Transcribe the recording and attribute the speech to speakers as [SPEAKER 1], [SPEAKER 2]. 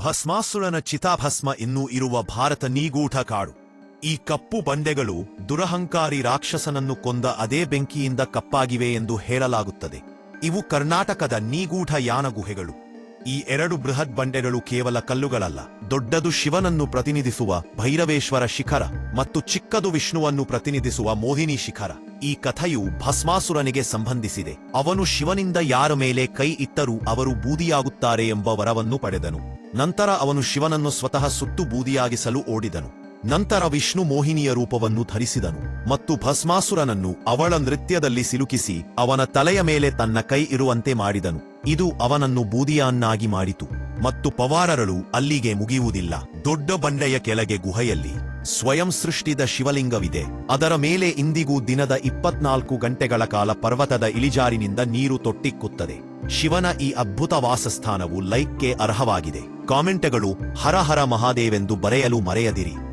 [SPEAKER 1] ಭಸ್ಮಾಸುರನ ಚಿತಾಭಸ್ಮ ಇನ್ನೂ ಇರುವ ಭಾರತ ನೀಗೂಢ ಕಾಡು. ಈ ಕಪ್ಪು ಬಂಡೆಗಳು ದುರಹಂಕಾರಿ ರಾಕ್ಷಸನನ್ನು ಕೊಂದ ಅದೇ ಬೆಂಕಿಯಿಂದ ಕಪ್ಪಾಗಿವೆ ಎಂದು ಹೇಳಲಾಗುತ್ತದೆ. ಇವು ಕರ್ನಾಟಕದ ನೀಗೂಢ ಯಾನ ಗುಹೆಗಳು ಈ ಎರಡು ಬೃಹತ್ ಬಂಡೆಗಳು ಕೇವಲ ಕಲ್ಲುಗಳಲ್ಲ, ದೊಡ್ಡದು ಶಿವನನ್ನು ಪ್ರತಿನಿಧಿಸುವ ಭೈರವೇಶ್ವರ ಶಿಖರ ಮತ್ತು ಚಿಕ್ಕದು ವಿಷ್ಣುವನ್ನು ಪ್ರತಿನಿಧಿಸುವ ಮೋಹಿನಿ ಶಿಖರ. ಈ ಕಥೆಯು ಭಸ್ಮಾಸುರನಿಗೆ ಸಂಬಂಧಿಸಿದೆ. ಅವನು ಶಿವನಿಂದ ಯಾರ ಮೇಲೆ ಕೈ ಇಟ್ಟರೂ ಅವರು ಬೂದಿಯಾಗುತ್ತಾರೆ ಎಂಬ ವರವನ್ನು ಪಡೆದನು. ನಂತರ ಅವನು ಶಿವನನ್ನು ಸ್ವತಃ ಸುಟ್ಟು ಬೂದಿಯಾಗಿಸಲು ಓಡಿದನು. ನಂತರ ವಿಷ್ಣು ಮೋಹಿನಿಯ ರೂಪವನ್ನು ಧರಿಸಿದನು ಮತ್ತು ಭಸ್ಮಾಸುರನನ್ನು ಅವಳ ನೃತ್ಯದಲ್ಲಿ ಸಿಲುಕಿಸಿ ಅವನ ತಲೆಯ ಮೇಲೆ ತನ್ನ ಕೈ ಇರುವಂತೆ ಮಾಡಿದನು. ಇದು ಅವನನ್ನು ಬೂದಿಯನ್ನಾಗಿ ಮಾಡಿತು ಮತ್ತು ಪವಾರರಳು ಅಲ್ಲಿಗೆ ಮುಗಿಯುವುದಿಲ್ಲ. ದೊಡ್ಡ ಬಂಡೆಯ ಕೆಳಗೆ ಗುಹೆಯಲ್ಲಿ ಸ್ವಯಂ ಸೃಷ್ಟಿದ ಶಿವಲಿಂಗವಿದೆ. ಅದರ ಮೇಲೆ ಇಂದಿಗೂ ದಿನದ ಇಪ್ಪತ್ನಾಲ್ಕು ಗಂಟೆಗಳ ಕಾಲ ಪರ್ವತದ ಇಳಿಜಾರಿನಿಂದ ನೀರು ತೊಟ್ಟಿಕ್ಕುತ್ತದೆ. ಶಿವನ ಈ ಅದ್ಭುತ ವಾಸಸ್ಥಾನವು ಲೈಕ್ಗೆ ಅರ್ಹವಾಗಿದೆ. ಕಾಮೆಂಟ್ಗಳು, ಹರ ಹರ ಮಹಾದೇವೆಂದು ಬರೆಯಲು ಮರೆಯದಿರಿ.